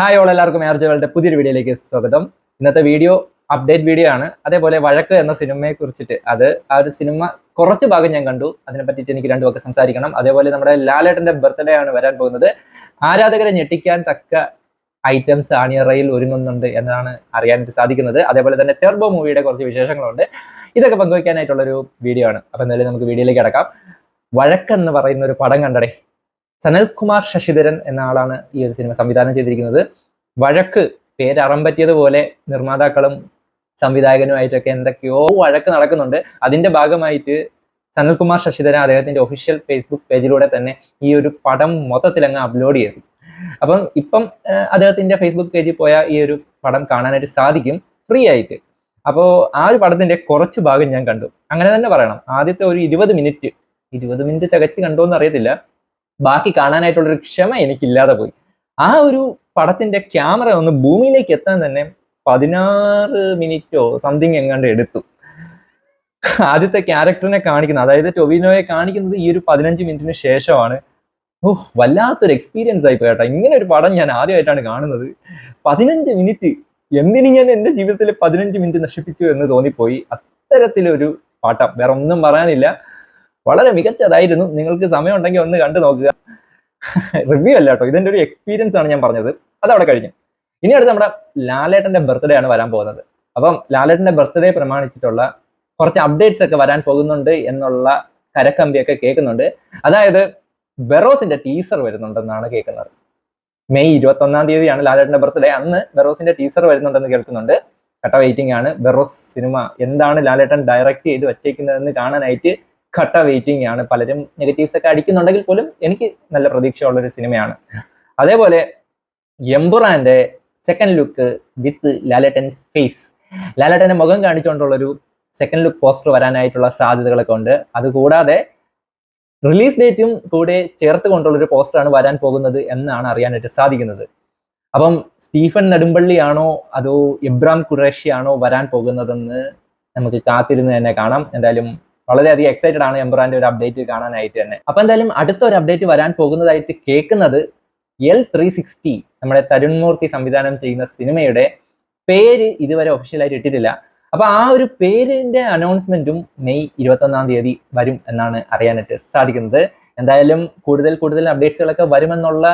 Hi all എല്ലാവർക്കും ആർജകളുടെ പുതിയൊരു വീഡിയോയിലേക്ക് സ്വാഗതം. ഇന്നത്തെ വീഡിയോ അപ്ഡേറ്റ് വീഡിയോ ആണ്. അതേപോലെ വഴക്ക് എന്ന സിനിമയെ കുറിച്ചിട്ട് അത് ആ ഒരു സിനിമ കുറച്ച് ഭാഗം ഞാൻ കണ്ടു. അതിനെ പറ്റിയിട്ട് എനിക്ക് രണ്ടു വാക്ക് സംസാരിക്കണം. അതേപോലെ നമ്മുടെ ലാലേട്ടന്റെ ബർത്ത്ഡേ ആണ് വരാൻ പോകുന്നത്. ആരാധകരെ ഞെട്ടിക്കാൻ തക്ക ഐറ്റംസ് ആണിയറയിൽ ഒരുങ്ങുന്നുണ്ട് എന്നാണ് അറിയാനായിട്ട് സാധിക്കുന്നത്. അതേപോലെ തന്നെ ടെർബോ മൂവിയുടെ കുറച്ച് വിശേഷങ്ങളുണ്ട്. ഇതൊക്കെ പങ്കുവയ്ക്കാനായിട്ടുള്ളൊരു വീഡിയോ ആണ്. അപ്പൊ എന്തായാലും നമുക്ക് വീഡിയോയിലേക്ക് അടക്കാം. വഴക്കെന്ന് പറയുന്ന ഒരു പടം കണ്ടടേ. സനൽകുമാർ ശശിധരൻ എന്ന ആളാണ് ഈ ഒരു സിനിമ സംവിധാനം ചെയ്തിരിക്കുന്നത്. വഴക്ക് പേരറം പറ്റിയതുപോലെ നിർമ്മാതാക്കളും സംവിധായകനുമായിട്ടൊക്കെ എന്തൊക്കെയോ വഴക്ക് നടക്കുന്നുണ്ട്. അതിന്റെ ഭാഗമായിട്ട് സനൽകുമാർ ശശിധരൻ അദ്ദേഹത്തിന്റെ ഒഫീഷ്യൽ ഫേസ്ബുക്ക് പേജിലൂടെ തന്നെ ഈ ഒരു പടം മൊത്തത്തിൽ അങ്ങ് അപ്ലോഡ് ചെയ്തു. അപ്പം ഇപ്പം അദ്ദേഹത്തിന്റെ ഫേസ്ബുക്ക് പേജിൽ പോയാൽ ഈ ഒരു പടം കാണാനായിട്ട് സാധിക്കും. ഫ്രീ ആയിട്ട്. അപ്പോൾ ആ ഒരു പടത്തിന്റെ കുറച്ച് ഭാഗം ഞാൻ കണ്ടു. അങ്ങനെ തന്നെ പറയണം. ആദ്യത്തെ ഒരു ഇരുപത് മിനിറ്റ് ഇരുപത് മിനിറ്റ് തികച്ച് കണ്ടോ എന്ന് അറിയത്തില്ല. ബാക്കി കാണാനായിട്ടുള്ളൊരു ക്ഷമ എനിക്കില്ലാതെ പോയി. ആ ഒരു പടത്തിന്റെ ക്യാമറ ഒന്ന് ഭൂമിയിലേക്ക് എത്താൻ തന്നെ പതിനാറ് മിനിറ്റോ സംതിങ് എങ്ങാണ്ട് എടുത്തു. ആദ്യത്തെ ക്യാരക്ടറിനെ കാണിക്കുന്നത് അതായത് ടൊവിനോയെ കാണിക്കുന്നത് ഈ ഒരു പതിനഞ്ച് മിനിറ്റിന് ശേഷമാണ്. ഓഹ് വല്ലാത്തൊരു എക്സ്പീരിയൻസ് ആയി പോയട്ടോ ഇങ്ങനെ ഒരു പടം ഞാൻ ആദ്യമായിട്ടാണ് കാണുന്നത്. പതിനഞ്ച് മിനിറ്റ് എന്തിനു ഞാൻ എന്റെ ജീവിതത്തിൽ പതിനഞ്ച് മിനിറ്റ് നശിപ്പിച്ചു എന്ന് തോന്നിപ്പോയി. അത്തരത്തിലൊരു പാട്ടം. വേറെ ഒന്നും പറയാനില്ല. വളരെ മികച്ചതായിരുന്നു. നിങ്ങൾക്ക് സമയം ഉണ്ടെങ്കിൽ ഒന്ന് കണ്ടു നോക്കുക. റിവ്യൂ അല്ല കേട്ടോ. ഇതിന്റെ ഒരു എക്സ്പീരിയൻസ് ആണ് ഞാൻ പറഞ്ഞത്. അതവിടെ കഴിഞ്ഞു. ഇനി അടുത്ത് നമ്മുടെ ലാലേട്ടന്റെ ബർത്ത്ഡേ ആണ് വരാൻ പോകുന്നത്. അപ്പം ലാലേട്ടന്റെ ബർത്ത്ഡേ പ്രമാണിച്ചിട്ടുള്ള കുറച്ച് അപ്ഡേറ്റ്സ് ഒക്കെ വരാൻ പോകുന്നുണ്ട് എന്നുള്ള കരക്കമ്പിയൊക്കെ കേൾക്കുന്നുണ്ട്. അതായത് ബെറോസിന്റെ ടീസർ വരുന്നുണ്ടെന്നാണ് കേൾക്കുന്നത്. മെയ് ഇരുപത്തി ഒന്നാം തീയതിയാണ് ലാലേട്ടന്റെ ബർത്ത്ഡേ അന്ന് ബെറോസിന്റെ ടീസർ വരുന്നുണ്ടെന്ന് കേൾക്കുന്നുണ്ട്. കട്ട വെയിറ്റിംഗ് ആണ്. ബെറോസ് സിനിമ എന്താണ് ലാലേട്ടൻ ഡയറക്റ്റ് ചെയ്ത് വച്ചേക്കുന്നതെന്ന് കാണാനായിട്ട് കട്ട വെയിറ്റിംഗ് ആണ്. പലരും നെഗറ്റീവ്സ് ഒക്കെ അടിക്കുന്നുണ്ടെങ്കിൽ പോലും എനിക്ക് നല്ല പ്രതീക്ഷയുള്ള ഒരു സിനിമയാണ് അതേപോലെ എംബുറാന്റെ second look with Lalettan's face ലാലേട്ടന്റെ മുഖം കാണിച്ചുകൊണ്ടുള്ളൊരു സെക്കൻഡ് ലുക്ക് പോസ്റ്റർ വരാനായിട്ടുള്ള സാധ്യതകളൊക്കെ ഉണ്ട്. അതുകൂടാതെ റിലീസ് ഡേറ്റും കൂടെ ചേർത്ത് കൊണ്ടുള്ളൊരു പോസ്റ്ററാണ് വരാൻ പോകുന്നത് എന്നാണ് അറിയാനായിട്ട് സാധിക്കുന്നത്. അപ്പം സ്റ്റീഫൻ നെടുമ്പള്ളിയാണോ അതോ ഇബ്രാം ഖുറേഷിയാണോ വരാൻ പോകുന്നതെന്ന് നമുക്ക് കാത്തിരുന്ന് തന്നെ കാണാം. എന്തായാലും വളരെയധികം എക്സൈറ്റഡ് ആണ് എംബ്രാന്റെ ഒരു അപ്ഡേറ്റ് കാണാനായിട്ട് തന്നെ. അപ്പൊ എന്തായാലും അടുത്ത ഒരു അപ്ഡേറ്റ് വരാൻ പോകുന്നതായിട്ട് കേൾക്കുന്നത് എൽ ത്രീ സിക്സ്റ്റി നമ്മുടെ തരുൺ മൂർത്തി സംവിധാനം ചെയ്യുന്ന സിനിമയുടെ പേര് ഇതുവരെ ഒഫീഷ്യലായിട്ട് ഇട്ടിട്ടില്ല. അപ്പൊ ആ ഒരു പേരിന്റെ അനൗൺസ്മെന്റും മെയ് ഇരുപത്തൊന്നാം തീയതി വരും എന്നാണ് അറിയാനായിട്ട് സാധിക്കുന്നത്. എന്തായാലും കൂടുതൽ കൂടുതൽ അപ്ഡേറ്റ്സുകളൊക്കെ വരുമെന്നുള്ള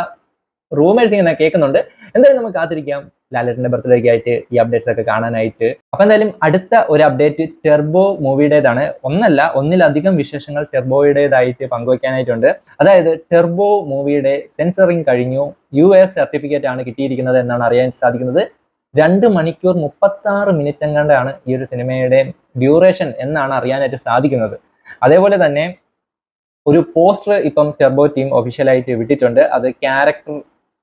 റൂമേഴ്സ് ഇങ്ങനെ കേൾക്കുന്നുണ്ട്. എന്തായാലും നമുക്ക് കാത്തിരിക്കാം. ലാലേട്ടന്റെ ബർത്ത്ഡേക്ക് ആയിട്ട് ഈ അപ്ഡേറ്റ്സ് ഒക്കെ കാണാനായിട്ട്. അപ്പൊ എന്തായാലും അടുത്ത ഒരു അപ്ഡേറ്റ് ടെർബോ മൂവിയുടേതാണ്. ഒന്നല്ല ഒന്നിലധികം വിശേഷങ്ങൾ ടെർബോയുടേതായിട്ട് പങ്കുവയ്ക്കാനായിട്ടുണ്ട് അതായത് ടെർബോ മൂവിയുടെ സെൻസറിങ് കഴിഞ്ഞു. യു എസ് സർട്ടിഫിക്കറ്റ് ആണ് കിട്ടിയിരിക്കുന്നത് എന്നാണ് അറിയാൻ സാധിക്കുന്നത്. രണ്ട് മണിക്കൂർ മുപ്പത്തി ആറ് മിനിറ്റ് എങ്ങാണ്ടാണ് ഈ ഒരു സിനിമയുടെ ഡ്യൂറേഷൻ എന്നാണ് അറിയാനായിട്ട് സാധിക്കുന്നത്. അതേപോലെ തന്നെ ഒരു പോസ്റ്റർ ഇപ്പം ടെർബോ ടീം ഒഫീഷ്യലായിട്ട് വിട്ടിട്ടുണ്ട്. അത് ക്യാരക്ടർ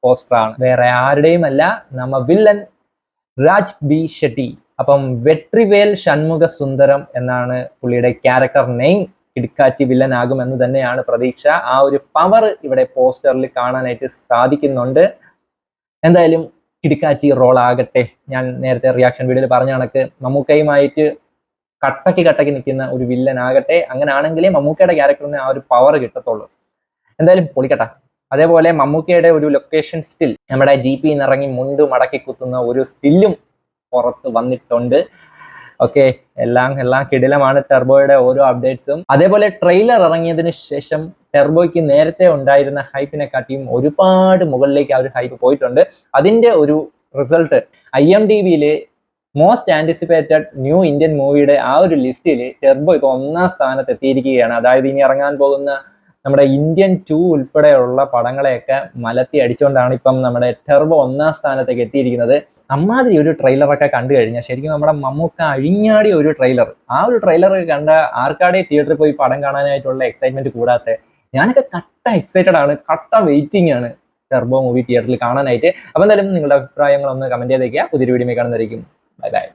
പോസ്റ്റർ ആണ്. വേറെ ആരുടെയും അല്ല നമ്മ വില്ലൻ രാജ് ബി ഷെട്ടി. അപ്പം വെട്രിവേൽ ഷൺമുഖ സുന്ദരം എന്നാണ് പുള്ളിയുടെ ക്യാരക്ടർ നെയിം കിടക്കാച്ചി വില്ലൻ ആകുമെന്ന് തന്നെയാണ് പ്രതീക്ഷ. ആ ഒരു പവർ ഇവിടെ പോസ്റ്ററിൽ കാണാനായിട്ട് സാധിക്കുന്നുണ്ട്. എന്തായാലും കിടക്കാച്ചി റോൾ ആകട്ടെ. ഞാൻ നേരത്തെ റിയാക്ഷൻ വീഡിയോയിൽ പറഞ്ഞ കണക്ക് മമ്മൂക്കയുമായിട്ട് കട്ടയ്ക്ക് കട്ടയ്ക്ക് നിൽക്കുന്ന ഒരു വില്ലൻ ആകട്ടെ. അങ്ങനെ ആണെങ്കിലേ മമ്മൂക്കയുടെ ക്യാരക്ടറിന് ആ ഒരു പവർ കിട്ടത്തുള്ളൂ. എന്തായാലും പൊളിക്കട്ടെ. അതേപോലെ മമ്മൂക്കയുടെ ഒരു ലൊക്കേഷൻ സ്റ്റിൽ നമ്മുടെ ജി പി ഇറങ്ങി മുണ്ട് മടക്കി കുത്തുന്ന ഒരു സ്റ്റില്ലും പുറത്ത് വന്നിട്ടുണ്ട്. ഓക്കെ എല്ലാം എല്ലാം കിടിലമാണ് ടെർബോയുടെ ഓരോ അപ്ഡേറ്റ്സും അതേപോലെ ട്രെയിലർ ഇറങ്ങിയതിന് ശേഷം ടെർബോയ്ക്ക് നേരത്തെ ഉണ്ടായിരുന്ന ഹൈപ്പിനെ കാട്ടിയും ഒരുപാട് മുകളിലേക്ക് ആ ഒരു ഹൈപ്പ് പോയിട്ടുണ്ട്. അതിന്റെ ഒരു റിസൾട്ട് ഐ എം ഡി ബിയിൽ മോസ്റ്റ് ആന്റിസിപ്പേറ്റഡ് ന്യൂ ഇന്ത്യൻ മൂവിയുടെ ആ ഒരു ലിസ്റ്റിൽ ടെർബോ ഇപ്പൊ ഒന്നാം സ്ഥാനത്ത് എത്തിയിരിക്കുകയാണ്. അതായത് ഇനി ഇറങ്ങാൻ പോകുന്ന നമ്മുടെ ഇന്ത്യൻ ടു ഉൾപ്പെടെയുള്ള പടങ്ങളെയൊക്കെ മലത്തി അടിച്ചുകൊണ്ടാണ് ഇപ്പം നമ്മുടെ ടെർബോ ഒന്നാം സ്ഥാനത്തേക്ക് എത്തിയിരിക്കുന്നത്. അമ്മാതിരി ഒരു ട്രെയിലറൊക്കെ കണ്ടു കഴിഞ്ഞാൽ ശരിക്കും നമ്മുടെ മമ്മൂക്ക അഴിഞ്ഞാടിയ ഒരു ട്രെയിലർ ആ ഒരു ട്രെയിലർ കണ്ട ആർക്കാടെ തിയേറ്ററിൽ പോയി പടം കാണാനായിട്ടുള്ള എക്സൈറ്റ്മെന്റ് കൂടാത്ത ഞാനൊക്കെ കട്ട എക്സൈറ്റഡ് ആണ് കട്ട വെയിറ്റിംഗ് ആണ് ടെർബോ മൂവി തിയേറ്ററിൽ കാണാനായിട്ട്. അപ്പം എന്തായാലും നിങ്ങളുടെ അഭിപ്രായങ്ങളൊന്ന് കമന്റ് ചെയ്തേക്കുക. പുതിയൊരു വീഡിയോ കാണുന്നതായിരിക്കും ബൈ ബൈ